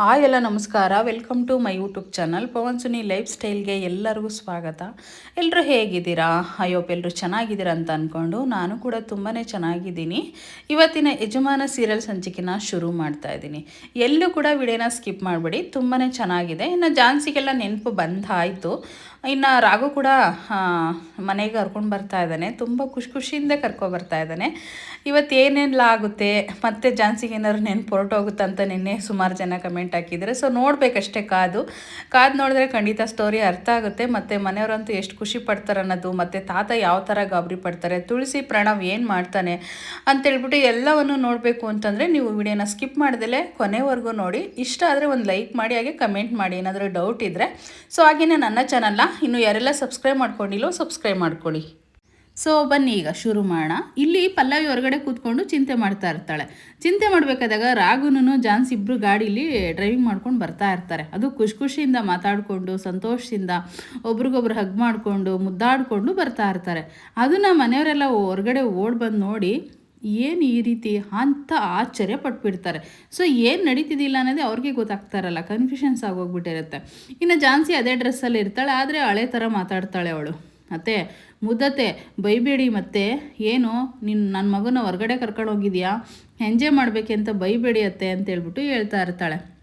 Hi ಎಲ್ಲ ನಮಸ್ಕಾರ. Welcome to my YouTube channel Pavan Suni life ಸ್ಟೈಲ್ಗೆ ಎಲ್ಲರಿಗೂ ಸ್ವಾಗತ. ಎಲ್ಲರೂ ಹೇಗಿದ್ದೀರಾ? ಅಯ್ಯೋಪ್ ಎಲ್ಲರೂ ಚೆನ್ನಾಗಿದ್ದೀರಾ ಅಂತ ಅಂದ್ಕೊಂಡು ನಾನು ಕೂಡ ತುಂಬಾ ಚೆನ್ನಾಗಿದ್ದೀನಿ. ಇವತ್ತಿನ ಯಜಮಾನ ಸೀರಿಯಲ್ ಸಂಚಿಕೆನ ಶುರು ಮಾಡ್ತಾ ಇದ್ದೀನಿ. ಎಲ್ಲೂ ಕೂಡ ವಿಡಿಯೋನ ಸ್ಕಿಪ್ ಮಾಡಬೇಡಿ. ತುಂಬಾ ಚೆನ್ನಾಗಿದೆ. ಇನ್ನು ಜಾನ್ಸಿಗೆಲ್ಲ ನೆನಪು ಬಂದಾಯಿತು. ಇನ್ನು ರಾಘು ಕೂಡ ಮನೆಗೆ ಕರ್ಕೊಂಡು ಬರ್ತಾ ಇದ್ದಾನೆ. ತುಂಬ ಖುಷಿ ಖುಷಿಯಿಂದ ಕರ್ಕೊಬರ್ತಾ ಇದ್ದಾನೆ. ಇವತ್ತು ಏನೆಲ್ಲ ಆಗುತ್ತೆ? ಮತ್ತೆ ಜಾನ್ಸಿಗೆ ಏನಾದ್ರು ನೆನಪು ಹೊರಟೋಗುತ್ತೆ ಅಂತ ನಿನ್ನೆ ಸುಮಾರು ಜನ ಕಮೆಂಟ್ ಹಾಕಿದ್ದಾರೆ. ಸೊ ನೋಡಬೇಕಷ್ಟೇ ಕಾದು. ಕಾದು ನೋಡಿದ್ರೆ ಖಂಡಿತ ಸ್ಟೋರಿ ಅರ್ಥ ಆಗುತ್ತೆ. ಮತ್ತು ಮನೆಯವರಂತೂ ಎಷ್ಟು ಖುಷಿ ಪಡ್ತಾರೆ ಅನ್ನೋದು, ಮತ್ತು ತಾತ ಯಾವ ಥರ ಗಾಬರಿ ಪಡ್ತಾರೆ, ತುಳಸಿ ಪ್ರಣವ್ ಏನು ಮಾಡ್ತಾನೆ ಅಂತೇಳ್ಬಿಟ್ಟು ಎಲ್ಲವನ್ನು ನೋಡಬೇಕು ಅಂತಂದರೆ ನೀವು ವಿಡಿಯೋನ ಸ್ಕಿಪ್ ಮಾಡ್ದಲೇ ಕೊನೆವರೆಗೂ ನೋಡಿ. ಇಷ್ಟ ಆದರೆ ಒಂದು ಲೈಕ್ ಮಾಡಿ, ಹಾಗೆ ಕಮೆಂಟ್ ಮಾಡಿ, ಏನಾದರೂ ಡೌಟ್ ಇದ್ದರೆ ಸೊ ಹಾಗೆಯೇ ನನ್ನ ಚಾನಲ್ನ ಇನ್ನು ಯಾರೆಲ್ಲ ಸಬ್ಸ್ಕ್ರೈಬ್ ಮಾಡ್ಕೊಂಡಿಲ್ಲೋ ಸಬ್ಸ್ಕ್ರೈಬ್ ಮಾಡ್ಕೊಳ್ಳಿ. ಸೊ ಬನ್ನಿ ಈಗ ಶುರು ಮಾಡೋಣ. ಇಲ್ಲಿ ಪಲ್ಲವಿ ಹೊರಗಡೆ ಕೂತ್ಕೊಂಡು ಚಿಂತೆ ಮಾಡ್ತಾ ಇರ್ತಾಳೆ. ಚಿಂತೆ ಮಾಡಬೇಕಾದಾಗ ರಾಘುನು ಜಾನ್ಸ್ ಇಬ್ಬರು ಗಾಡೀಲಿ ಡ್ರೈವಿಂಗ್ ಮಾಡ್ಕೊಂಡು ಬರ್ತಾ ಇರ್ತಾರೆ. ಅದು ಖುಷಿ ಖುಷಿಯಿಂದ ಮಾತಾಡಿಕೊಂಡು, ಸಂತೋಷದಿಂದ ಒಬ್ರಿಗೊಬ್ರು ಹಗ್ ಮಾಡಿಕೊಂಡು, ಮುದ್ದಾಡಿಕೊಂಡು ಬರ್ತಾ ಇರ್ತಾರೆ. ಅದನ್ನು ಮನೆಯವರೆಲ್ಲ ಹೊರಗಡೆ ಓಡ್ ಬಂದು ನೋಡಿ ಏನು ಈ ರೀತಿ ಅಂತ ಆಶ್ಚರ್ಯ ಪಟ್ಬಿಡ್ತಾರೆ. ಸೊ ಏನು ನಡೀತಿದ್ದಿಲ್ಲ ಅನ್ನೋದೇ ಅವ್ರಿಗೆ ಗೊತ್ತಾಗ್ತಾರಲ್ಲ ಕನ್ಫ್ಯೂಷನ್ಸ್ ಆಗೋಗ್ಬಿಟ್ಟಿರುತ್ತೆ. ಇನ್ನು ಜಾನ್ಸಿ ಅದೇ ಡ್ರೆಸ್ಸಲ್ಲಿ ಇರ್ತಾಳೆ. ಆದರೆ ಹಳೆ ಥರ ಮಾತಾಡ್ತಾಳೆ ಅವಳು. ಅತ್ತೆ ಮುದ್ದತೆ, ಬೈಬೇಡಿ ಮತ್ತೆ. ಏನು ನಿನ್ನ ನನ್ನ ಮಗನ ಹೊರಗಡೆ ಕರ್ಕೊಂಡು ಹೋಗಿದ್ಯಾ? ಎಂಜಾಯ್ ಮಾಡಬೇಕೆ ಅಂತ ಬೈಬೇಡಿ ಅತ್ತೆ ಅಂತ ಹೇಳ್ಬಿಟ್ಟು ಹೇಳ್ತಾ ಇರ್ತಾಳೆ.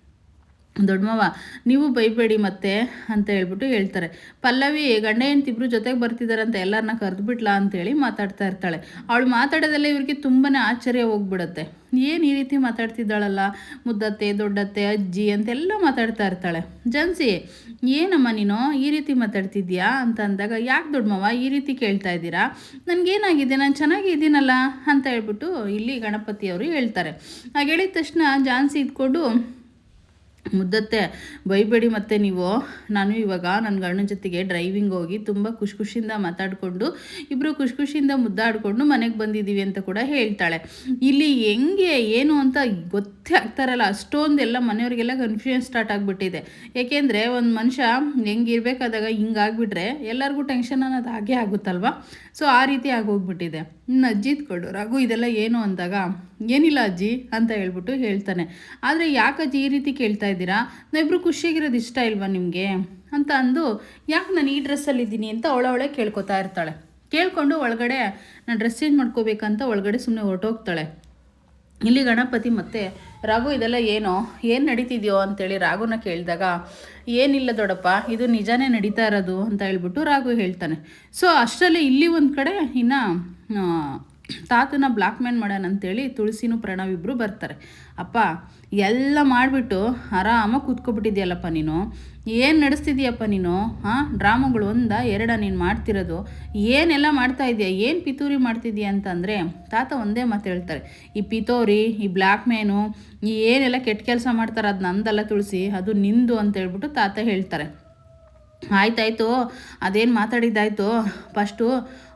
ದೊಡ್ಡಮ್ಮವ ನೀವು ಬೈಬೇಡಿ ಮತ್ತೆ ಅಂತ ಹೇಳ್ಬಿಟ್ಟು ಹೇಳ್ತಾರೆ. ಪಲ್ಲವಿ, ಗಂಡ ಹೆಂಡ್ತಿಬ್ರು ಜೊತೆಗೆ ಬರ್ತಿದ್ದಾರಂತ ಅಂತ ಎಲ್ಲರನ್ನ ಕರೆದ್ಬಿಟ್ಲಾ ಅಂತೇಳಿ ಮಾತಾಡ್ತಾ ಇರ್ತಾಳೆ. ಅವಳು ಮಾತಾಡೋದಲ್ಲ ಇವ್ರಿಗೆ ತುಂಬಾ ಆಶ್ಚರ್ಯ ಹೋಗ್ಬಿಡುತ್ತೆ. ಏನು ಈ ರೀತಿ ಮಾತಾಡ್ತಿದ್ದಾಳಲ್ಲ? ಮುದ್ದತ್ತೆ, ದೊಡ್ಡತ್ತೆ, ಅಜ್ಜಿ ಅಂತೆಲ್ಲ ಮಾತಾಡ್ತಾ ಇರ್ತಾಳೆ. ಜನ್ಸಿ, ಏನಮ್ಮ ನೀನು? ಈ ರೀತಿ ಮಾತಾಡ್ತಿದ್ಯಾ? ಅಂತ ಅಂದಾಗ, ಯಾಕೆ ದೊಡ್ಡಮ್ಮವ ಈ ರೀತಿ ಕೇಳ್ತಾ ಇದ್ದೀರಾ? ನನಗೇನಾಗಿದೆ? ನಾನು ಚೆನ್ನಾಗಿದ್ದೀನಲ್ಲ? ಅಂತ ಹೇಳ್ಬಿಟ್ಟು ಇಲ್ಲಿ ಗಣಪತಿಯವರು ಹೇಳ್ತಾರೆ. ಹಾಗೆ ಹೇಳಿದ ತಕ್ಷಣ ಜಾನ್ಸಿ ಇದ್ಕೊಂಡು ಮುದ್ದತ್ತೆ. ಬೈಬೇಡಿ ಮತ್ತೆ ನೀವು. ನಾನು ಇವಾಗ ನನ್ನ ಗಂಡನ ಜೊತೆಗೆ ಡ್ರೈವಿಂಗ್ ಹೋಗಿ ತುಂಬ ಖುಷಿ ಖುಷಿಯಿಂದ ಮಾತಾಡಿಕೊಂಡು ಇಬ್ಬರು ಖುಷಿ ಖುಷಿಯಿಂದ ಮುದ್ದಾಡಿಕೊಂಡು ಮನೆಗೆ ಬಂದಿದ್ದೀವಿ ಅಂತ ಕೂಡ ಹೇಳ್ತಾಳೆ. ಇಲ್ಲಿ ಹೆಂಗೆ, ಏನು ಅಂತ ಗೊತ್ತೇ ಆಗ್ತಾರಲ್ಲ ಅಷ್ಟೊಂದೆಲ್ಲ ಮನೆಯವರಿಗೆಲ್ಲ ಕನ್ಫ್ಯೂಷನ್ ಸ್ಟಾರ್ಟ್ ಆಗಿಬಿಟ್ಟಿದೆ. ಏಕೆಂದರೆ ಒಂದು ಮನುಷ್ಯ ಹೆಂಗಿರ್ಬೇಕಾದಾಗ ಹಿಂಗಾಗ್ಬಿಟ್ರೆ ಎಲ್ಲರಿಗೂ ಟೆನ್ಷನ್ ಅನ್ನೋದು ಹಾಗೆ ಆಗುತ್ತಲ್ವ? ಸೊ ಆ ರೀತಿ ಆಗೋಗ್ಬಿಟ್ಟಿದೆ ಇನ್ನು ಅಜ್ಜಿತ್ ಕೊಡು. ರಘು, ಇದೆಲ್ಲ ಏನು ಅಂದಾಗ ಏನಿಲ್ಲ ಅಜ್ಜಿ ಅಂತ ಹೇಳ್ಬಿಟ್ಟು ಹೇಳ್ತಾನೆ. ಆದರೆ ಯಾಕಜ್ಜಿ ಈ ರೀತಿ ಕೇಳ್ತಾ ಇದ್ದೀರಾ? ನಾವಿಬ್ರು ಖುಷಿಯಾಗಿರೋದು ಇಷ್ಟ ಇಲ್ವಾ ನಿಮಗೆ? ಅಂತ ಅಂದು, ಯಾಕೆ ನಾನು ಈ ಡ್ರೆಸ್ಸಲ್ಲಿದ್ದೀನಿ ಅಂತ ಅವಳವಳೆ ಕೇಳ್ಕೊತಾ ಇರ್ತಾಳೆ. ಕೇಳಿಕೊಂಡು ಒಳಗಡೆ ನಾನು ಡ್ರೆಸ್ ಚೇಂಜ್ ಮಾಡ್ಕೋಬೇಕಂತ ಒಳಗಡೆ ಸುಮ್ಮನೆ ಹೊರಟೋಗ್ತಾಳೆ. ಇಲ್ಲಿ ಗಣಪತಿ ಮತ್ತೆ ರಾಘು ಇದೆಲ್ಲ ಏನೋ, ಏನು ನಡೀತಿದ್ಯೋ ಅಂತೇಳಿ ರಾಘುನ ಕೇಳಿದಾಗ, ಏನಿಲ್ಲ ದೊಡ್ಡಪ್ಪ, ಇದು ನಿಜಾನೇ ನಡೀತಾ ಇರೋದು ಅಂತ ಹೇಳ್ಬಿಟ್ಟು ರಾಘು ಹೇಳ್ತಾನೆ. ಸೊ ಅಷ್ಟರಲ್ಲಿ ಇಲ್ಲಿ ಒಂದು ಕಡೆ ಇನ್ನು ತಾತನ ಬ್ಲಾಕ್ ಮಾಡೋಣ ಅಂತೇಳಿ ತುಳಸಿನೂ ಪ್ರಣವ್ ಇಬ್ಬರು ಬರ್ತಾರೆ. ಅಪ್ಪ, ಎಲ್ಲ ಮಾಡಿಬಿಟ್ಟು ಆರಾಮಾಗಿ ಕೂತ್ಕೊಬಿಟ್ಟಿದ್ಯಲ್ಲಪ್ಪ ನೀನು? ಏನು ನಡೆಸ್ತಿದ್ಯಪ್ಪ ನೀನು? ಹಾಂ, ಡ್ರಾಮಾಗಳು ಒಂದ, ಎರಡ ನೀನು ಮಾಡ್ತಿರೋದು. ಏನೆಲ್ಲ ಮಾಡ್ತಾ ಇದೆಯಾ? ಏನು ಪಿತೂರಿ ಮಾಡ್ತಿದ್ಯಾ ಅಂತಂದರೆ ತಾತ ಒಂದೇ ಮಾತು ಹೇಳ್ತಾರೆ. ಈ ಪಿತೋರಿ, ಈ ಬ್ಲ್ಯಾಕ್ ಮ್ಯಾನು ಈ ಏನೆಲ್ಲ ಕೆಟ್ಟ ಕೆಲಸ ಮಾಡ್ತಾರೆ ಅದು ನಂದಲ್ಲ ತುಳಸಿ, ಅದು ನಿಂದು ಅಂತ ಹೇಳ್ಬಿಟ್ಟು ತಾತ ಹೇಳ್ತಾರೆ. ಆಯ್ತಾಯ್ತು, ಅದೇನು ಮಾತಾಡಿದ್ದಾಯ್ತು? ಫಸ್ಟು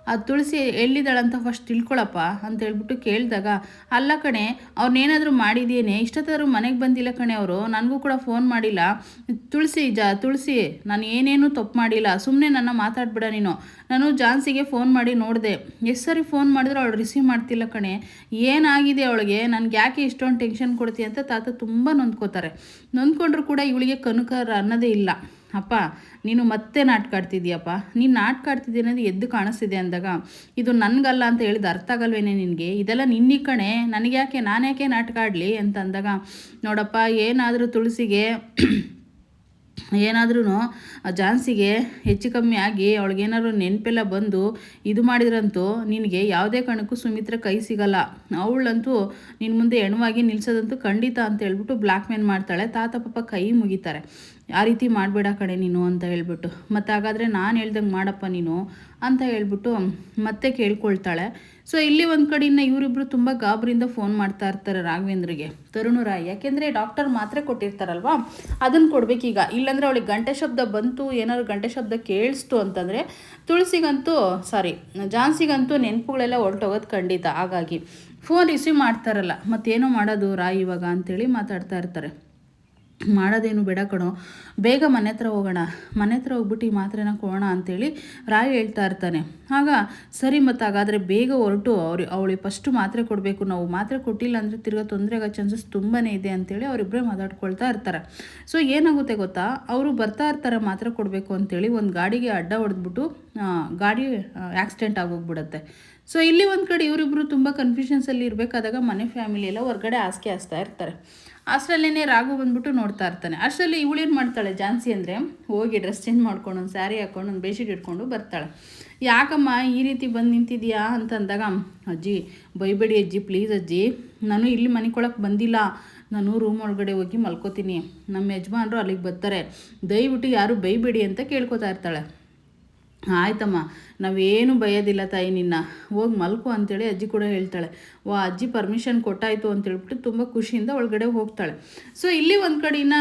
ಅದು ತುಳಸಿ ಎಲ್ಲಿದ್ದಾಳಂತ ಫಸ್ಟ್ ತಿಳ್ಕೊಳಪ್ಪ ಅಂತ ಹೇಳ್ಬಿಟ್ಟು ಕೇಳಿದಾಗ, ಅಲ್ಲ ಕಣೆ ಅವ್ರನ್ನೇನಾದರೂ ಮಾಡಿದೇನೆ ಇಷ್ಟೊತ್ತಾದ್ರೂ ಮನೆಗೆ ಬಂದಿಲ್ಲ ಕಣೆ ಅವರು. ನನಗೂ ಕೂಡ ಫೋನ್ ಮಾಡಿಲ್ಲ. ತುಳಸಿ, ಜ, ತುಳಸಿ, ನಾನು ಏನೇನು ತಪ್ಪು ಮಾಡಿಲ್ಲ. ಸುಮ್ಮನೆ ನನ್ನ ಮಾತಾಡ್ಬಿಡ ನೀನು. ನಾನು ಜಾನ್ಸಿಗೆ ಫೋನ್ ಮಾಡಿ ನೋಡಿದೆ. ಎಷ್ಟು ಸರಿ ಫೋನ್ ಮಾಡಿದ್ರು ಅವಳು ರಿಸೀವ್ ಮಾಡ್ತಿಲ್ಲ ಕಣೆ. ಏನಾಗಿದೆ ಅವಳಿಗೆ? ನನಗೆ ಯಾಕೆ ಇಷ್ಟೊಂದು ಟೆನ್ಷನ್ ಕೊಡ್ತೀಯ ಅಂತ ತಾತ ತುಂಬ ನೊಂದ್ಕೋತಾರೆ. ನೊಂದ್ಕೊಂಡ್ರು ಕೂಡ ಇವಳಿಗೆ ಕನುಕರ ಅನ್ನೋದೇ ಇಲ್ಲ. ಅಪ್ಪ, ನೀನು ಮತ್ತೆ ನಾಟಕ ಆಡ್ತಿದ್ದೀಯಪ್ಪ. ನೀನು ನಾಟಕ ಆಡ್ತಿದ್ದೆ ಅನ್ನೋದು ಎದ್ದು ಕಾಣಿಸ್ತಿದೆ ಅಂದಾಗ, ಇದು ನನಗಲ್ಲ ಅಂತ ಹೇಳಿದ ಅರ್ಥ ಆಗಲ್ವೇನೆ ನಿನಗೆ? ಇದೆಲ್ಲ ನಿನ್ನಿ ಕಣೆ. ನನಗ್ಯಾಕೆ, ನಾನ್ಯಾಕೆ ನಾಟಕ ಆಡಲಿ ಅಂತ ಅಂದಾಗ ನೋಡಪ್ಪ, ಏನಾದರೂ ತುಳಸಿಗೆ ಏನಾದ್ರೂ ಜಾನ್ಸಿಗೆ ಹೆಚ್ಚು ಕಮ್ಮಿ ಆಗಿ ಅವಳಿಗೇನಾದ್ರು ನೆನಪೆಲ್ಲ ಬಂದು ಇದು ಮಾಡಿದ್ರಂತೂ ನಿನಗೆ ಯಾವುದೇ ಕಾರಣಕ್ಕೂ ಸುಮಿತ್ರ ಕೈ ಸಿಗಲ್ಲ. ಅವಳಂತೂ ನಿನ್ನ ಮುಂದೆ ಹೆಣವಾಗಿ ನಿಲ್ಸೋದಂತೂ ಖಂಡಿತ ಅಂತ ಹೇಳ್ಬಿಟ್ಟು ಬ್ಲ್ಯಾಕ್ ಮೇಲ್ ಮಾಡ್ತಾಳೆ. ತಾತ ಪಾಪ ಕೈ ಮುಗಿತಾರೆ. ಆ ರೀತಿ ಮಾಡಬೇಡ ಕಡೆ ನೀನು ಅಂತ ಹೇಳ್ಬಿಟ್ಟು. ಮತ್ತು ಹಾಗಾದರೆ ನಾನು ಹೇಳ್ದಂಗೆ ಮಾಡಪ್ಪ ನೀನು ಅಂತ ಹೇಳ್ಬಿಟ್ಟು ಮತ್ತೆ ಕೇಳ್ಕೊಳ್ತಾಳೆ. ಸೊ ಇಲ್ಲಿ ಒಂದು ಕಡೆಯಿಂದ ಇವರಿಬ್ಬರು ತುಂಬ ಗಾಬರಿಯಿಂದ ಫೋನ್ ಮಾಡ್ತಾ ಇರ್ತಾರೆ ರಾಘವೇಂದ್ರಿಗೆ. ತರುಣು ರಾಯ್, ಯಾಕೆಂದರೆ ಡಾಕ್ಟರ್ ಮಾತ್ರೆ ಕೊಟ್ಟಿರ್ತಾರಲ್ವಾ? ಅದನ್ನು ಕೊಡಬೇಕೀಗ. ಇಲ್ಲಾಂದರೆ ಅವಳಿಗೆ ಗಂಟೆ ಶಬ್ದ ಬಂತು, ಏನಾದ್ರು ಗಂಟೆ ಶಬ್ದ ಕೇಳಿಸ್ತು ಅಂತಂದರೆ ತುಳಸಿಗಂತೂ ಸಾರಿ ಜಾನ್ಸಿಗಂತೂ ನೆನಪುಗಳೆಲ್ಲ ಹೊರಟೋಗೋದು ಖಂಡಿತ. ಹಾಗಾಗಿ ಫೋನ್ ರಿಸೀವ್ ಮಾಡ್ತಾರಲ್ಲ, ಮತ್ತೇನು ಮಾಡೋದು ರಾಯ್ ಇವಾಗ ಅಂತೇಳಿ ಮಾತಾಡ್ತಾ ಇರ್ತಾರೆ. ಮಾಡೋದೇನು ಬೇಡ ಕಣೋ. ಬೇಗ ಮನೆ ಹತ್ರ ಹೋಗೋಣ. ಮನೆ ಹತ್ರ ಹೋಗ್ಬಿಟ್ಟು ಈ ಮಾತ್ರೆನ ಕೊಡೋಣ ಅಂತೇಳಿ ರಾಯ್ ಹೇಳ್ತಾ ಇರ್ತಾನೆ. ಆಗ ಸರಿ ಮತ್ತು ಹಾಗಾದರೆ ಬೇಗ ಹೊರಟು ಅವ್ರು, ಅವಳಿಗೆ ಫಸ್ಟು ಮಾತ್ರೆ ಕೊಡಬೇಕು. ನಾವು ಮಾತ್ರೆ ಕೊಟ್ಟಿಲ್ಲ ಅಂದರೆ ತಿರ್ಗಾ ತೊಂದರೆ ಆಗೋ ಚಾನ್ಸಸ್ ತುಂಬಾ ಇದೆ ಅಂತೇಳಿ ಅವರಿಬ್ಬರೇ ಮಾತಾಡ್ಕೊಳ್ತಾ ಇರ್ತಾರೆ. ಸೊ ಏನಾಗುತ್ತೆ ಗೊತ್ತಾ? ಅವರು ಬರ್ತಾ ಇರ್ತಾರೆ ಮಾತ್ರೆ ಕೊಡಬೇಕು ಅಂತೇಳಿ ಒಂದು ಗಾಡಿಗೆ ಅಡ್ಡ ಹೊಡೆದ್ಬಿಟ್ಟು ಗಾಡಿ ಆಕ್ಸಿಡೆಂಟ್ ಆಗೋಗ್ಬಿಡುತ್ತೆ. ಸೊ ಇಲ್ಲಿ ಒಂದು ಕಡೆ ಇವರಿಬ್ಬರು ತುಂಬ ಕನ್ಫ್ಯೂಷನ್ಸಲ್ಲಿ ಇರಬೇಕಾದಾಗ ಮನೆ ಫ್ಯಾಮಿಲಿ ಎಲ್ಲ ಹೊರಗಡೆ ಆಸ್ಕೆ ಹಾಸ್ತಾ ಇರ್ತಾರೆ. ಅಷ್ಟರಲ್ಲೇ ರಾಘು ಬಂದ್ಬಿಟ್ಟು ನೋಡ್ತಾ ಇರ್ತಾನೆ. ಅಷ್ಟರಲ್ಲಿ ಏನು ಮಾಡ್ತಾಳೆ, ಜಾನ್ಸಿ ಅಂದರೆ ಹೋಗಿ ಡ್ರೆಸ್ ಚೇಂಜ್ ಮಾಡ್ಕೊಂಡು, ಒಂದು ಸ್ಯಾರಿ ಹಾಕೊಂಡು, ಒಂದು ಬೇಡ್ಶೀಟ್ ಇಟ್ಕೊಂಡು ಬರ್ತಾಳೆ. ಯಾಕಮ್ಮ ಈ ರೀತಿ ಬಂದು ನಿಂತಿದ್ಯಾ ಅಂತಂದಾಗ ಅಜ್ಜಿ, ಬೈಬೇಡಿ ಅಜ್ಜಿ ಪ್ಲೀಸ್ ಅಜ್ಜಿ. ನಾನು ಇಲ್ಲಿ ಮನೆಕೊಳಕ್ಕೆ ಬಂದಿಲ್ಲ. ನಾನು ರೂಮ್ ಒಳಗಡೆ ಹೋಗಿ ಮಲ್ಕೋತೀನಿ. ನಮ್ಮ ಯಜಮಾನರು ಅಲ್ಲಿಗೆ ಬರ್ತಾರೆ. ದಯವಿಟ್ಟು ಯಾರು ಬೈಬೇಡಿ ಅಂತ ಕೇಳ್ಕೊತಾ ಇರ್ತಾಳೆ. ಆಯ್ತಮ್ಮ, ನಾವೇನು ಬಯೋದಿಲ್ಲ ತಾಯಿ ನಿನ್ನ. ಹೋಗಿ ಮಲ್ಕು ಅಂತೇಳಿ ಅಜ್ಜಿ ಕೂಡ ಹೇಳ್ತಾಳೆ. ವಾ, ಅಜ್ಜಿ ಪರ್ಮಿಷನ್ ಕೊಟ್ಟಾಯಿತು ಅಂತೇಳ್ಬಿಟ್ಟು ತುಂಬ ಖುಷಿಯಿಂದ ಒಳಗಡೆ ಹೋಗ್ತಾಳೆ. ಸೊ ಇಲ್ಲಿ ಒಂದು ಕಡೆನ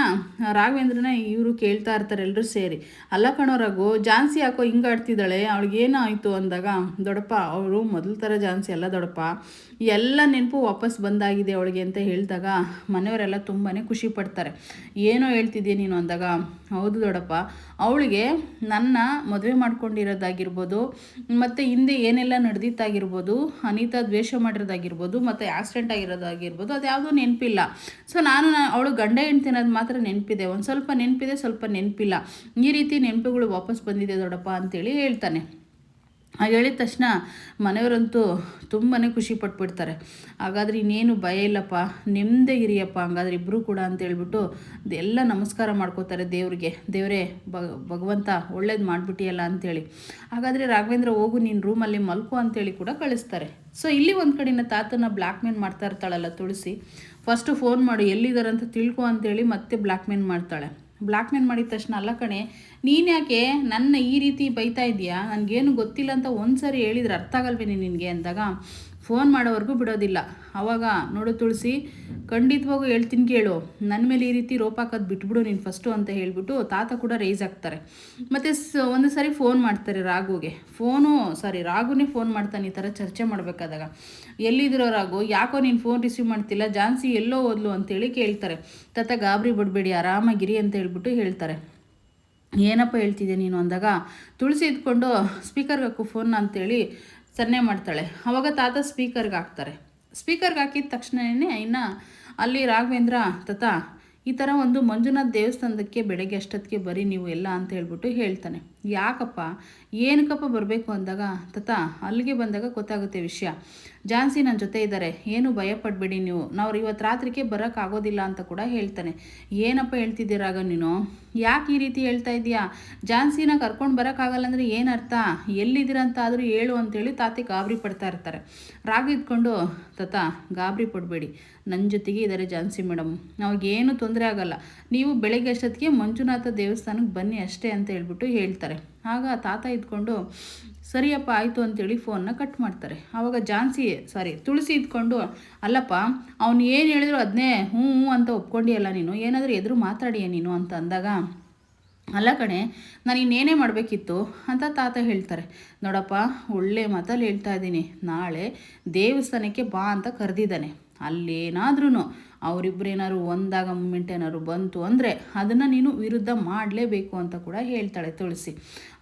ರಾಘವೇಂದ್ರನ ಇವರು ಕೇಳ್ತಾ ಇರ್ತಾರೆ ಎಲ್ಲರೂ ಸೇರಿ. ಅಲ್ಲ ಕಣೋ ರಘು, ಜಾನ್ಸಿ ಯಾಕೋ ಹಿಂಗಾಡ್ತಿದ್ದಾಳೆ ಅವಳಿಗೆ ಏನಾಯ್ತು ಅಂದಾಗ, ದೊಡ್ಡಪ್ಪ ಅವರು ಮೊದಲ ಥರ ಜಾನ್ಸಿ ಅಲ್ಲ ದೊಡ್ಡಪ್ಪ. ಎಲ್ಲ ನೆನಪು ವಾಪಸ್ ಬಂದಾಗಿದೆ ಅವಳಿಗೆ ಅಂತ ಹೇಳಿದಾಗ ಮನೆಯವರೆಲ್ಲ ತುಂಬಾ ಖುಷಿ ಪಡ್ತಾರೆ. ಏನೋ ಹೇಳ್ತಿದ್ದೀಯ ನೀನು ಅಂದಾಗ, ಹೌದು ದೊಡ್ಡಪ್ಪ, ಅವಳಿಗೆ ನನ್ನ ಮದುವೆ ಮಾಡ್ಕೊಂಡಿರೋದಾಗಿರ್ಬೋದು, ಮತ್ತು ಹಿಂದೆ ಏನೆಲ್ಲ ನಡೆದಿತ್ತಾಗಿರ್ಬೋದು, ಅನಿತಾ ದ್ವೇಷ ಮಾಡಿರೋದಾಗಿರ್ಬೋದು, ಮತ್ತು ಆಕ್ಸಿಡೆಂಟ್ ಆಗಿರೋದಾಗಿರ್ಬೋದು ಅದು ಯಾವುದೂ ನೆನಪಿಲ್ಲ. ಸೊ ನಾನು ಅವಳು ಗಂಡ ಹೆಂಡ್ತಿ ಅನ್ನೋದು ಮಾತ್ರ ನೆನಪಿದೆ. ಒಂದು ಸ್ವಲ್ಪ ನೆನಪಿದೆ, ಸ್ವಲ್ಪ ನೆನಪಿಲ್ಲ. ಈ ರೀತಿ ನೆನಪುಗಳು ವಾಪಸ್ ಬಂದಿದೆ ದೊಡ್ಡಪ್ಪ ಅಂತೇಳಿ ಹೇಳ್ತಾನೆ. ಹಾಗೆ ಹೇಳಿದ ತಕ್ಷಣ ಮನೆಯವರಂತೂ ತುಂಬಾ ಖುಷಿ ಪಟ್ಬಿಡ್ತಾರೆ. ಹಾಗಾದ್ರೆ ಇನ್ನೇನು ಭಯ ಇಲ್ಲಪ್ಪ ನೆಮ್ಮದಿಗಿರಿಯಪ್ಪ ಹಂಗಾದ್ರೆ ಇಬ್ಬರೂ ಕೂಡ ಅಂತ ಹೇಳ್ಬಿಟ್ಟು ಎಲ್ಲ ನಮಸ್ಕಾರ ಮಾಡ್ಕೋತಾರೆ ದೇವ್ರಿಗೆ. ದೇವರೇ ಭಗವಂತ ಒಳ್ಳೇದು ಮಾಡಿಬಿಟ್ಟಿಯಲ್ಲ ಅಂತೇಳಿ. ಹಾಗಾದರೆ ರಾಘವೇಂದ್ರ ಹೋಗು, ನೀನು ರೂಮಲ್ಲಿ ಮಲ್ಕು ಅಂತೇಳಿ ಕೂಡ ಕಳಿಸ್ತಾರೆ. ಸೊ ಇಲ್ಲಿ ಒಂದು ಕಡೆನ ತಾತನ ಬ್ಲ್ಯಾಕ್ ಮಾಡ್ತಾ ಇರ್ತಾಳಲ್ಲ ತುಳಸಿ. ಫಸ್ಟು ಫೋನ್ ಮಾಡು ಅಂತ ತಿಳ್ಕೊ ಅಂತೇಳಿ ಮತ್ತೆ ಬ್ಲ್ಯಾಕ್ ಮಾಡ್ತಾಳೆ. ಬ್ಲ್ಯಾಕ್ ಮೇಲ್ ಮಾಡಿದ ತಕ್ಷಣ, ಅಲ್ಲ ಕಣೆ, ನೀನು ಯಾಕೆ ನನ್ನ ಈ ರೀತಿ ಬೈತಾ ಇದೆಯಾ ನನಗೇನು ಗೊತ್ತಿಲ್ಲ ಅಂತ ಒಂದು ಸರಿ ಹೇಳಿದ್ರೆ ಅರ್ಥ ಆಗಲ್ವೇನೆ ನಿನಗೆ? ಅಂದಾಗ ಫೋನ್ ಮಾಡೋವರೆಗೂ ಬಿಡೋದಿಲ್ಲ. ಅವಾಗ ನೋಡು ತುಳಸಿ, ಖಂಡಿತವಾಗೂ ಹೇಳ್ತೀನಿ ಕೇಳು. ನನ್ನ ಮೇಲೆ ಈ ರೀತಿ ರೋಪ್ ಹಾಕೋದು ಬಿಟ್ಬಿಡು ನೀನು ಫಸ್ಟು ಅಂತ ಹೇಳಿಬಿಟ್ಟು ತಾತ ಕೂಡ ರೈಸ್ ಆಗ್ತಾರೆ. ಮತ್ತು ಸ್, ಒಂದು ಸಾರಿ ಫೋನ್ ಮಾಡ್ತಾರೆ ರಾಘುಗೆ ಫೋನು ಸಾರಿ ರಾಘುನೇ ಫೋನ್ ಮಾಡ್ತಾನೆ ಈ ಥರ ಚರ್ಚೆ ಮಾಡಬೇಕಾದಾಗ. ಎಲ್ಲಿದ್ದಿರೋ ರಾಘು ಯಾಕೋ ನೀನು ಫೋನ್ ರಿಸೀವ್ ಮಾಡ್ತಿಲ್ಲ. ಜಾನ್ಸಿ ಎಲ್ಲೋ ಓದ್ಲು ಅಂತೇಳಿ ಕೇಳ್ತಾರೆ. ತಾತ, ಗಾಬರಿ ಬಿಡಬೇಡಿ ಆರಾಮಾಗಿರಿ ಅಂತ ಹೇಳ್ಬಿಟ್ಟು ಹೇಳ್ತಾರೆ. ಏನಪ್ಪ ಹೇಳ್ತಿದ್ದೆ ನೀನು ಅಂದಾಗ, ತುಳಸಿ ಇದ್ಕೊಂಡು ಸ್ಪೀಕರ್ಗೆ ಹಾಕು ಫೋನ್ ಅಂತೇಳಿ ಸನ್ನೆ ಮಾಡ್ತಾಳೆ. ಅವಾಗ ತಾತ ಸ್ಪೀಕರ್ಗೆ ಹಾಕ್ತಾರೆ. ಸ್ಪೀಕರ್ಗೆ ಹಾಕಿದ ತಕ್ಷಣವೇ ಇನ್ನು ಅಲ್ಲಿ ರಾಘವೇಂದ್ರ, ತಾತ, ಈ ಥರ ಒಂದು ಮಂಜುನಾಥ್ ದೇವಸ್ಥಾನದಕ್ಕೆ ಬೆಳಗ್ಗೆ ಅಷ್ಟೊತ್ತಿಗೆ ಬರೀ ನೀವು ಎಲ್ಲ ಅಂತ ಹೇಳ್ಬಿಟ್ಟು ಹೇಳ್ತಾನೆ. ಯಾಕಪ್ಪ? ಏನಕ್ಕಪ್ಪ ಬರಬೇಕು ಅಂದಾಗ, ತಾತ, ಅಲ್ಲಿಗೆ ಬಂದಾಗ ಗೊತ್ತಾಗುತ್ತೆ ವಿಷಯ. ಜಾನ್ಸಿ ನನ್ನ ಜೊತೆ ಇದ್ದಾರೆ ಏನು ಭಯಪಡಬೇಡಿ ನೀವು. ನಾವು ಇವತ್ತು ರಾತ್ರಿಗೆ ಬರೋಕ್ಕಾಗೋದಿಲ್ಲ ಅಂತ ಕೂಡ ಹೇಳ್ತಾನೆ. ಏನಪ್ಪ ಹೇಳ್ತಿದ್ದೀರಾಗ ನೀನು? ಯಾಕೆ ಈ ರೀತಿ ಹೇಳ್ತಾ ಇದೆಯಾ ಜಾನ್ಸಿನ ಕರ್ಕೊಂಡು ಬರೋಕ್ಕಾಗಲ್ಲ ಅಂದರೆ ಏನು ಅರ್ಥ? ಎಲ್ಲಿದ್ದೀರಂತ ಆದರೂ ಹೇಳು ಅಂತೇಳಿ ತಾತಿ ಗಾಬರಿ ಪಡ್ತಾ ಇರ್ತಾರೆ. ರಾಗ ಇದ್ಕೊಂಡು, ತತ ಗಾಬರಿ ಪಡಬೇಡಿ. ನನ್ನ ಜೊತೆಗೆ ಇದ್ದಾರೆ ಜಾನ್ಸಿ ಮೇಡಮ್ ಅವಾಗೇನು ತೊಂದರೆ ಆಗಲ್ಲ. ನೀವು ಬೆಳಗ್ಗೆ ಅಷ್ಟೊತ್ತಿಗೆ ಮಂಜುನಾಥ ದೇವಸ್ಥಾನಕ್ಕೆ ಬನ್ನಿ ಅಷ್ಟೇ ಅಂತ ಹೇಳ್ಬಿಟ್ಟು ಹೇಳ್ತಾರೆ. ಆಗ ತಾತ ಇದ್ಕೊಂಡು ಸರಿಯಪ್ಪ, ಆಯಿತು ಅಂತೇಳಿ ಫೋನ್ನ ಕಟ್ ಮಾಡ್ತಾರೆ. ಆವಾಗ ಜಾನ್ಸಿ ಸಾರಿ ತುಳಸಿ ಇದ್ಕೊಂಡು, ಅಲ್ಲಪ್ಪ, ಅವನು ಏನು ಹೇಳಿದ್ರು ಅದನ್ನೇ ಹ್ಞೂ ಹ್ಞೂ ಅಂತ ಒಪ್ಕೊಂಡಿಯಲ್ಲ ನೀನು, ಏನಾದರೂ ಎದುರು ಮಾತಾಡಿಯ ನೀನು ಅಂತ ಅಂದಾಗ, ಅಲ್ಲ ಕಣೆ, ನಾನು ಇನ್ನೇನೇ ಮಾಡಬೇಕಿತ್ತು ಅಂತ ತಾತ ಹೇಳ್ತಾರೆ. ನೋಡಪ್ಪ, ಒಳ್ಳೆ ಮಾತಲ್ಲಿ ಹೇಳ್ತಾ ಇದ್ದೀನಿ. ನಾಳೆ ದೇವಸ್ಥಾನಕ್ಕೆ ಬಾ ಅಂತ ಕರೆದಿದ್ದಾನೆ. ಅಲ್ಲೇನಾದ್ರೂ ಅವರಿಬ್ಬರು ಏನಾದ್ರು ಒಂದಾಗ ಮೂಮೆಂಟ್ ಏನಾದ್ರು ಬಂತು ಅಂದರೆ ಅದನ್ನು ನೀನು ವಿರುದ್ಧ ಮಾಡಲೇಬೇಕು ಅಂತ ಕೂಡ ಹೇಳ್ತಾಳೆ ತುಳಸಿ.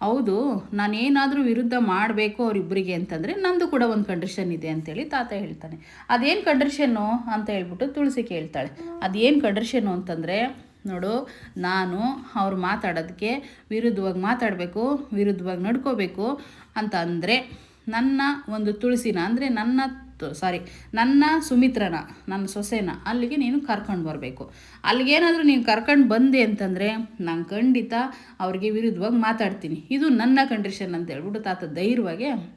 ಹೌದು, ನಾನೇನಾದರೂ ವಿರುದ್ಧ ಮಾಡಬೇಕು ಅವರಿಬ್ಬರಿಗೆ ಅಂತಂದರೆ ನಂದು ಕೂಡ ಒಂದು ಕಂಡೀಷನ್ ಇದೆ ಅಂತೇಳಿ ತಾತ ಹೇಳ್ತಾನೆ. ಅದೇನು ಕಂಡೀಷನ್ನು ಅಂತ ಹೇಳ್ಬಿಟ್ಟು ತುಳಸಿ ಕೇಳ್ತಾಳೆ. ಅದೇನು ಕಂಡೀಷನ್ನು ಅಂತಂದರೆ, ನೋಡು, ನಾನು ಅವ್ರು ಮಾತಾಡೋದಕ್ಕೆ ವಿರುದ್ಧವಾಗಿ ಮಾತಾಡಬೇಕು, ವಿರುದ್ಧವಾಗಿ ನಡ್ಕೋಬೇಕು ಅಂತ ಅಂದರೆ ನನ್ನ ಒಂದು ತುಳಸಿನ ಅಂದರೆ ನನ್ನ ಸಾರಿ ನನ್ನ ಸುಮಿತ್ರನ, ನನ್ನ ಸೊಸೆನ ಅಲ್ಲಿಗೆ ನೀನು ಕರ್ಕೊಂಡು ಬರಬೇಕು. ಅಲ್ಲಿಗೇನಾದರೂ ನೀನು ಕರ್ಕೊಂಡು ಬಂದೆ ಅಂತಂದರೆ ನಾನು ಖಂಡಿತ ಅವ್ರಿಗೆ ವಿರುದ್ಧವಾಗಿ ಮಾತಾಡ್ತೀನಿ. ಇದು ನನ್ನ ಕಂಡೀಷನ್ ಅಂತ ಹೇಳ್ಬಿಟ್ಟು ತಾತ ಧೈರ್ಯವಾಗಿ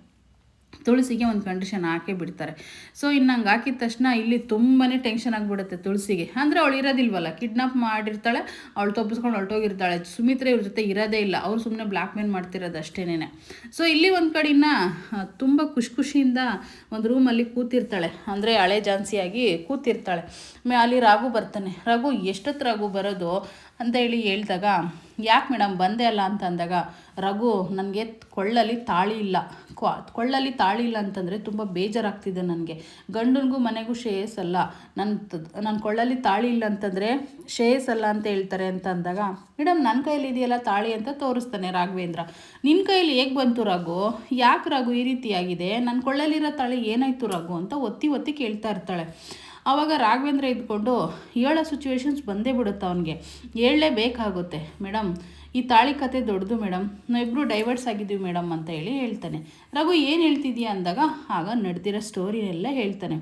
ತುಳಸಿಗೆ ಒಂದು ಕಂಡೀಷನ್ ಹಾಕೇ ಬಿಡ್ತಾರೆ. ಸೊ ಇನ್ನು ಹಂಗೆ ಹಾಕಿದ ತಕ್ಷಣ ಇಲ್ಲಿ ತುಂಬಾ ಟೆನ್ಷನ್ ಆಗಿಬಿಡುತ್ತೆ ತುಳಸಿಗೆ. ಅಂದರೆ ಅವಳು ಇರೋದಿಲ್ವಲ್ಲ ಕಿಡ್ನಾಪ್ ಮಾಡಿರ್ತಾಳೆ, ಅವಳು ತಪ್ಪಿಸ್ಕೊಂಡು ಹೊರಟೋಗಿರ್ತಾಳೆ. ಸುಮಿತ್ರೆ ಇವ್ರ ಜೊತೆ ಇರೋದೇ ಇಲ್ಲ, ಅವ್ರು ಸುಮ್ಮನೆ ಬ್ಲ್ಯಾಕ್ ಮೇಲ್ ಮಾಡ್ತಿರೋದು ಅಷ್ಟೇನೆ ಸೊ ಇಲ್ಲಿ ಒಂದು ಕಡೆನ ತುಂಬ ಖುಷಿ ಖುಷಿಯಿಂದ ಒಂದು ರೂಮಲ್ಲಿ ಕೂತಿರ್ತಾಳೆ. ಅಂದರೆ ಹಳೆ ಜಾನ್ಸಿಯಾಗಿ ಕೂತಿರ್ತಾಳೆ. ಅಲ್ಲಿ ರಾಘು ಬರ್ತಾನೆ. ರಾಘು ಎಷ್ಟೊತ್ತು ರಾಘು ಬರೋದು? ಅಂತ ಹೇಳಿ ಹೇಳಿದಾಗ, ಯಾಕೆ ಮೇಡಮ್ ಬಂದೆ ಅಲ್ಲ ಅಂತ ಅಂದಾಗ ರಘು, ನನಗೆ ಕೊಳ್ಳಲ್ಲಿ ತಾಳಿ ಇಲ್ಲ. ಕ್ವಾ ಕೊಳ್ಳಲ್ಲಿ ತಾಳಿ ಇಲ್ಲ ಅಂತಂದರೆ ತುಂಬ ಬೇಜಾರಾಗ್ತಿದೆ ನನಗೆ. ಗಂಡನಿಗೂ ಮನೆಗೂ ಶ್ರೇಯಸ್ಸಲ್ಲ ನನ್ನ ನನ್ನ ಕೊಳ್ಳಲ್ಲಿ ತಾಳಿ ಇಲ್ಲ ಅಂತಂದರೆ ಶ್ರೇಯಸ್ಸಲ್ಲ ಅಂತ ಹೇಳ್ತಾರೆ ಅಂತ ಅಂದಾಗ ಮೇಡಮ್ ನನ್ನ ಕೈಯಲ್ಲಿ ಇದೆಯಲ್ಲ ತಾಳಿ ಅಂತ ತೋರಿಸ್ತಾನೆ ರಾಘವೇಂದ್ರ. ನಿನ್ನ ಕೈಯಲ್ಲಿ ಹೇಗೆ ಬಂತು ರಘು? ಯಾಕೆ ರಘು ಈ ರೀತಿಯಾಗಿದೆ? ನನ್ನ ಕೊಳ್ಳಲ್ಲಿರೋ ತಾಳಿ ಏನಾಯಿತು ರಘು ಅಂತ ಒತ್ತಿ ಒತ್ತಿ ಕೇಳ್ತಾ ಇರ್ತಾಳೆ. ಆವಾಗ ರಾಘವೇಂದ್ರ ಇದ್ಕೊಂಡು ಹೇಳೋ ಸಿಚುವೇಶನ್ಸ್ ಬಂದೇ ಬಿಡುತ್ತೆ ಅವನಿಗೆ. ಹೇಳಲೇಬೇಕಾಗುತ್ತೆ ಮೇಡಮ್ ಈ ತಾಳಿ ಕತೆ ದೊಡ್ಡದು ಮೇಡಮ್ ನಾವಿಬ್ಬರು ಡೈವರ್ಸ್ ಆಗಿದ್ದೀವಿ ಮೇಡಮ್ ಅಂತ ಹೇಳಿ ಹೇಳ್ತಾನೆ. ರಘು ಏನು ಹೇಳ್ತಿದ್ಯಾ ಅಂದಾಗ, ಆಗ ನಡೆದಿರೋ ಸ್ಟೋರಿನೆಲ್ಲ ಹೇಳ್ತಾನೆ.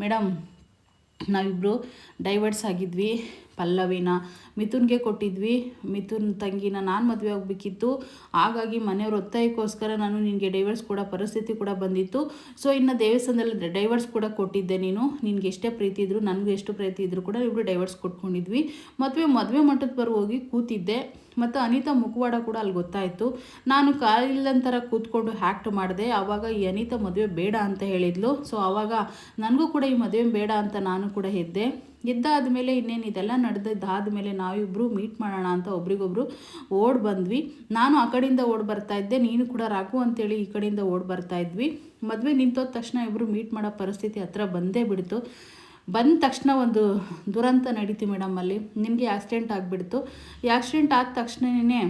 ಮೇಡಮ್ ನಾವಿಬ್ಬರು ಡೈವರ್ಸ್ ಆಗಿದ್ವಿ ಪಲ್ಲವಿನ ಮಿಥುನ್ಗೆ ಕೊಟ್ಟಿದ್ವಿ. ಮಿಥುನ್ ತಂಗಿನ ನಾನು ಮದುವೆ ಆಗಬೇಕಿತ್ತು. ಹಾಗಾಗಿ ಮನೆಯವ್ರ ಒತ್ತಾಯಕ್ಕೋಸ್ಕರ ನಾನು ನಿನಗೆ ಡೈವರ್ಸ್ ಕೂಡ ಪರಿಸ್ಥಿತಿ ಕೂಡ ಬಂದಿತ್ತು. ಸೊ ಇನ್ನು ದೇವಸ್ಥಾನದಲ್ಲಿ ಡೈವರ್ಸ್ ಕೂಡ ಕೊಟ್ಟಿದ್ದೆ ನೀನು. ನಿನಗೆ ಎಷ್ಟೇ ಪ್ರೀತಿ ಇದ್ರು, ನನಗೂ ಎಷ್ಟು ಪ್ರೀತಿ ಇದ್ರು ಕೂಡ ಇಬ್ಬರು ಡೈವರ್ಸ್ ಕೊಟ್ಕೊಂಡಿದ್ವಿ. ಮದುವೆ ಮದುವೆ ಮಟ್ಟದ ಬರು ಹೋಗಿ ಕೂತಿದ್ದೆ. ಮತ್ತು ಅನಿತಾ ಮುಖವಾಡ ಕೂಡ ಅಲ್ಲಿ ಗೊತ್ತಾಯಿತು. ನಾನು ಕಾಲಿಲ್ಲಂತರ ಕೂತ್ಕೊಂಡು ಹ್ಯಾಕ್ಟ್ ಮಾಡಿದೆ. ಆವಾಗ ಈ ಅನಿತಾ ಮದುವೆ ಬೇಡ ಅಂತ ಹೇಳಿದ್ಲು. ಸೊ ಆವಾಗ ನನಗೂ ಕೂಡ ಈ ಮದುವೆ ಬೇಡ ಅಂತ ನಾನು ಕೂಡ ಎದ್ದೆ ಎದ್ದಾದ ಮೇಲೆ ಇನ್ನೇನು ಇದೆಲ್ಲ ನಡೆದಿದ್ದಾದಮೇಲೆ ನಾವಿಬ್ಬರು ಮೀಟ್ ಮಾಡೋಣ ಅಂತ ಒಬ್ರಿಗೊಬ್ರು ಓಡ್ ಬಂದ್ವಿ. ನಾನು ಆ ಕಡೆಯಿಂದ ಓಡ್ ಬರ್ತಾ ಇದ್ದೆ, ನೀನು ಕೂಡ ರಾಘು ಅಂತೇಳಿ ಈ ಕಡೆಯಿಂದ ಓಡ್ ಬರ್ತಾ ಇದ್ವಿ. ಮದುವೆ ನಿಂತೋದ ತಕ್ಷಣ ಇಬ್ಬರು ಮೀಟ್ ಮಾಡೋ ಪರಿಸ್ಥಿತಿ ಹತ್ರ ಬಂದೇ ಬಿಡ್ತು. ಬಂದ ತಕ್ಷಣ ಒಂದು ದುರಂತ ನಡೀತಿ ಮೇಡಮ್ ಅಲ್ಲಿ. ನಿಮಗೆ ಆಕ್ಸಿಡೆಂಟ್ ಆಗಿಬಿಡ್ತು. ಈ ಆಕ್ಸಿಡೆಂಟ್ ಆದ ತಕ್ಷಣವೇ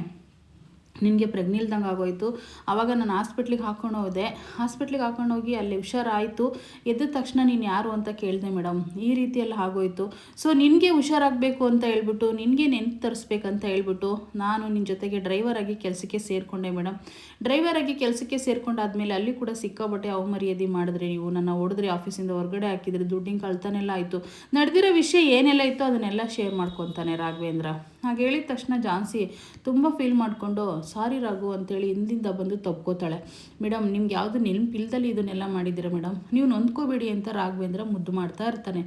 ನಿನಗೆ ಪ್ರೆಗ್ನಿಲ್ದಂಗೆ ಆಗೋಯ್ತು. ಆವಾಗ ನಾನು ಹಾಸ್ಪಿಟ್ಲಿಗೆ ಹಾಕೊಂಡು ಹೋದೆ. ಹಾಸ್ಪಿಟ್ಲಿಗೆ ಹಾಕೊಂಡು ಹೋಗಿ ಅಲ್ಲಿ ಹುಷಾರಾಯಿತು. ಎದ್ದ ತಕ್ಷಣ ನೀನು ಯಾರು ಅಂತ ಕೇಳಿದೆ ಮೇಡಮ್ ಈ ರೀತಿಯಲ್ಲಿ ಆಗೋಯ್ತು. ಸೊ ನಿನಗೆ ಹುಷಾರಾಗಬೇಕು ಅಂತ ಹೇಳ್ಬಿಟ್ಟು, ನಿನಗೆ ನೆನ್ಪು ತರಿಸ್ಬೇಕಂತ ಹೇಳ್ಬಿಟ್ಟು ನಾನು ನಿನ್ನ ಜೊತೆಗೆ ಡ್ರೈವರಾಗಿ ಕೆಲಸಕ್ಕೆ ಸೇರಿಕೊಂಡೆ ಮೇಡಮ್ ಡ್ರೈವರಾಗಿ ಕೆಲಸಕ್ಕೆ ಸೇರಿಕೊಂಡಾದ್ಮೇಲೆ ಅಲ್ಲಿ ಕೂಡ ಸಿಕ್ಕಾಬಟ್ಟೆ ಅವಮರ್ಯಾದೆ ಮಾಡಿದ್ರೆ ನೀವು. ನನ್ನ ಹೊಡೆದ್ರೆ ಆಫೀಸಿಂದ ಹೊರಗಡೆ ಹಾಕಿದ್ರೆ ದುಡ್ಡಿನ ಕಳ್ತಾನೆಲ್ಲ ಆಯಿತು. ನಡೆದಿರೋ ವಿಷಯ ಏನೆಲ್ಲ ಇತ್ತು ಅದನ್ನೆಲ್ಲ ಶೇರ್ ಮಾಡ್ಕೊತಾನೆ ರಾಘವೇಂದ್ರ. ಹಾಗೆ ಹೇಳಿದ ತಕ್ಷಣ ಜಾನ್ಸಿ, ತುಂಬ ಫೀಲ್ ಮಾಡಿಕೊಂಡು ಸಾರಿ ರಾಘು, ಅಂತೇಳಿ ಹಿಂದಿಂದ ಬಂದು ತಪ್ಕೋತಾಳೆ ಮೇಡಮ್ ನಿಮ್ಗೆ ಯಾವುದು ನೆನಪಿಲ್ದಲ್ಲಿ ಇದನ್ನೆಲ್ಲ ಮಾಡಿದ್ದೀರ ಮೇಡಮ್ ನೀವು ನೊಂದ್ಕೋಬೇಡಿ ಅಂತ ರಾಘವೇಂದ್ರ ಮುದ್ದು ಮಾಡ್ತಾ ಇರ್ತಾನೆ.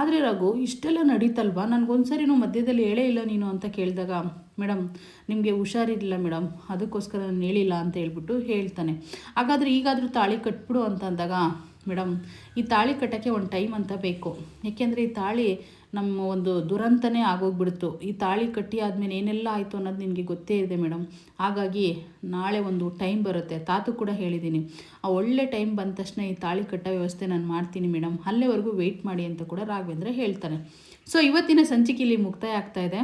ಆದರೆ ರಾಘು, ಇಷ್ಟೆಲ್ಲ ನಡೀತಲ್ವಾ? ನನಗೊಂದ್ಸರಿನೂ ಮಧ್ಯದಲ್ಲಿ ಹೇಳೇ ಇಲ್ಲ ನೀನು ಅಂತ ಕೇಳಿದಾಗ ಮೇಡಮ್ ನಿಮಗೆ ಹುಷಾರಿರಲಿಲ್ಲ ಮೇಡಮ್ ಅದಕ್ಕೋಸ್ಕರ ನಾನು ಹೇಳಿಲ್ಲ ಅಂತ ಹೇಳ್ಬಿಟ್ಟು ಹೇಳ್ತಾನೆ. ಹಾಗಾದರೆ ಈಗಾದರೂ ತಾಳಿ ಕಟ್ಬಿಡು ಅಂತ ಅಂದಾಗ ಮೇಡಮ್ ಈ ತಾಳಿ ಕಟ್ಟೋಕ್ಕೆ ಒಂದು ಟೈಮ್ ಅಂತ ಬೇಕು. ಏಕೆಂದರೆ ಈ ತಾಳಿ ನಮ್ಮ ಒಂದು ದುರಂತನೇ ಆಗೋಗ್ಬಿಡ್ತು. ಈ ತಾಳಿ ಕಟ್ಟಿ ಆದಮೇಲೆ ಏನೆಲ್ಲ ಆಯಿತು ಅನ್ನೋದು ನಿನಗೆ ಗೊತ್ತೇ ಇದೆ ಮೇಡಮ್. ಹಾಗಾಗಿ ನಾಳೆ ಒಂದು ಟೈಮ್ ಬರುತ್ತೆ. ತಾತು ಕೂಡ ಹೇಳಿದ್ದೀನಿ ಆ ಒಳ್ಳೆ ಟೈಮ್ ಬಂದ ತಕ್ಷಣ ಈ ತಾಳಿ ಕಟ್ಟೋ ವ್ಯವಸ್ಥೆ ನಾನು ಮಾಡ್ತೀನಿ ಮೇಡಮ್. ಅಲ್ಲೇವರೆಗೂ ವೆಯ್ಟ್ ಮಾಡಿ ಅಂತ ಕೂಡ ರಾಘವೇಂದ್ರ ಹೇಳ್ತಾನೆ. ಸೊ ಇವತ್ತಿನ ಸಂಚಿಕೆಯಲ್ಲಿ ಮುಕ್ತಾಯ ಆಗ್ತಾ ಇದೆ.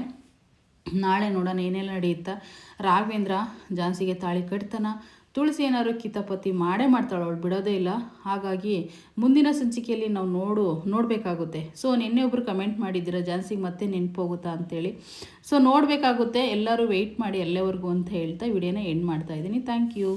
ನಾಳೆ ನೋಡೋಣ ಏನೆಲ್ಲ ನಡೆಯುತ್ತಾ. ರಾಘವೇಂದ್ರ ಜಾನ್ಸಿಗೆ ತಾಳಿ ಕಟ್ತಾನ? ತುಳಸಿ ಏನಾದ್ರು ಕಿತಾಪತಿ ಮಾಡೇ ಮಾಡ್ತಾಳೆ ಅವಳು, ಬಿಡೋದೇ ಇಲ್ಲ. ಹಾಗಾಗಿ ಮುಂದಿನ ಸಂಚಿಕೆಯಲ್ಲಿ ನಾವು ನೋಡು, ನೋಡಬೇಕಾಗುತ್ತೆ. ಸೊ ನಿನ್ನೆ ಒಬ್ಬರು ಕಮೆಂಟ್ ಮಾಡಿದ್ದೀರ ಜಾನ್ಸಿಗೆ ಮತ್ತೆ ನೆನಪು ಹೋಗುತ್ತಾ ಅಂತೇಳಿ. ಸೊ ನೋಡಬೇಕಾಗುತ್ತೆ, ಎಲ್ಲರೂ ವೆಯ್ಟ್ ಮಾಡಿ ಎಲ್ಲವರೆಗೂ ಅಂತ ಹೇಳ್ತಾ ವಿಡಿಯೋನ ಎಂಡ್ ಮಾಡ್ತಾ ಇದ್ದೀನಿ. Thank you